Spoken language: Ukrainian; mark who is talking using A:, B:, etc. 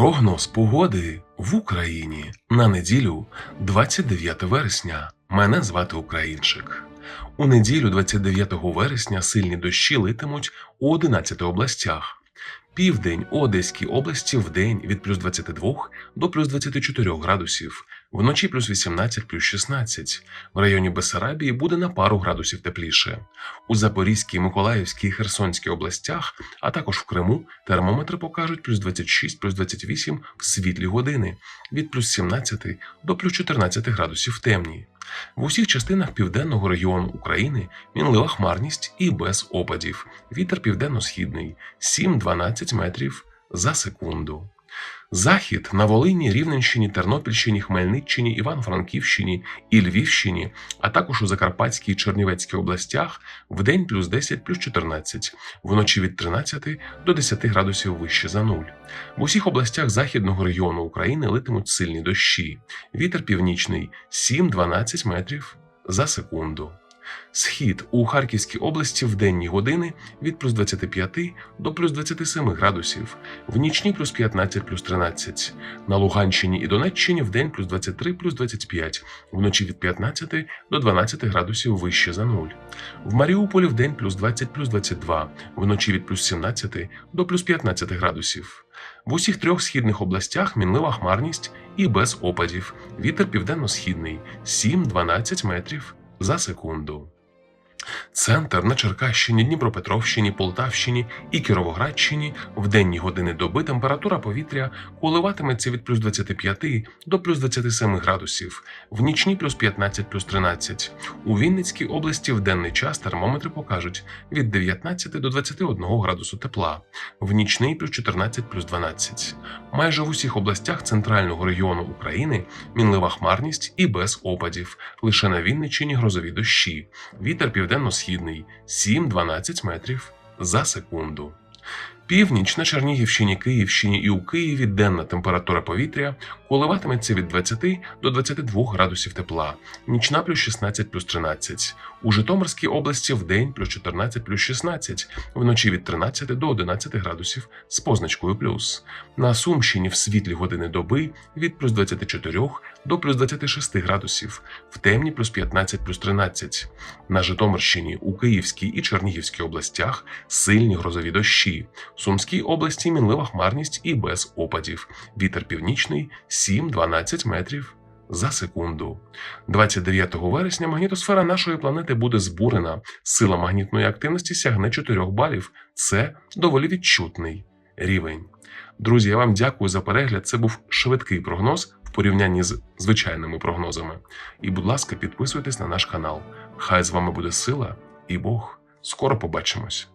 A: Прогноз погоди в Україні на неділю 29 вересня. Мене звати Українчик. У неділю 29 вересня сильні дощі литимуть у 11 областях. Південь Одеській області в день від плюс 22 до плюс 24 градусів, вночі плюс 18 плюс 16. В районі Бесарабії буде на пару градусів тепліше. У Запорізькій, Миколаївській і Херсонській областях, а також в Криму, термометри покажуть плюс 26 плюс 28 в світлі години, від плюс 17 до плюс 14 градусів темні. В усіх частинах південного регіону України мінлива хмарність і без опадів. Вітер південно-східний 7-12 метрів за секунду. Захід на Волині, Рівненщині, Тернопільщині, Хмельниччині, Івано-Франківщині і Львівщині, а також у Закарпатській і Чернівецькій областях в день плюс 10 плюс 14, вночі від 13 до 10 градусів вище за нуль. В усіх областях західного регіону України литимуть сильні дощі. Вітер північний 7-12 метрів за секунду. Схід у Харківській області в денні години від плюс 25 до плюс 27 градусів, в нічні плюс 15 плюс 13. На Луганщині і Донеччині в день плюс 23 плюс 25, вночі від 15 до 12 градусів вище за нуль. В Маріуполі в день плюс 20 плюс 22, вночі від плюс 17 до плюс 15 градусів. В усіх трьох східних областях мінлива хмарність і без опадів. Вітер південно-східний 7-12 метрів за секунду. Центр на Черкащині, Дніпропетровщині, Полтавщині і Кіровоградщині в денні години доби температура повітря коливатиметься від плюс 25 до плюс 27 градусів, в нічні плюс 15 плюс 13. У Вінницькій області в денний час термометри покажуть від 19 до 21 градусу тепла, в нічний плюс 14 плюс 12. Майже в усіх областях центрального регіону України мінлива хмарність і без опадів. Лише на Вінниччині грозові дощі. Вітер південно-східний 7-12 метрів за секунду. Північ на Чернігівщині, Київщині і у Києві денна температура повітря коливатиметься від 20 до 22 градусів тепла, нічна плюс 16 плюс 13. У Житомирській області в день плюс 14 плюс 16, вночі від 13 до 11 градусів з позначкою плюс. На Сумщині в світлі години доби від плюс 24 до плюс 26 градусів, в темні плюс 15 плюс 13. На Житомирщині, у Київській і Чернігівській областях сильні грозові дощі. В Сумській області мінлива хмарність і без опадів. Вітер північний 7-12 метрів за секунду. 29 вересня магнітосфера нашої планети буде збурена. Сила магнітної активності сягне 4 балів. Це доволі відчутний рівень. Друзі, я вам дякую за перегляд. Це був швидкий прогноз в порівнянні з звичайними прогнозами. І, будь ласка, підписуйтесь на наш канал. Хай з вами буде сила і Бог. Скоро побачимось.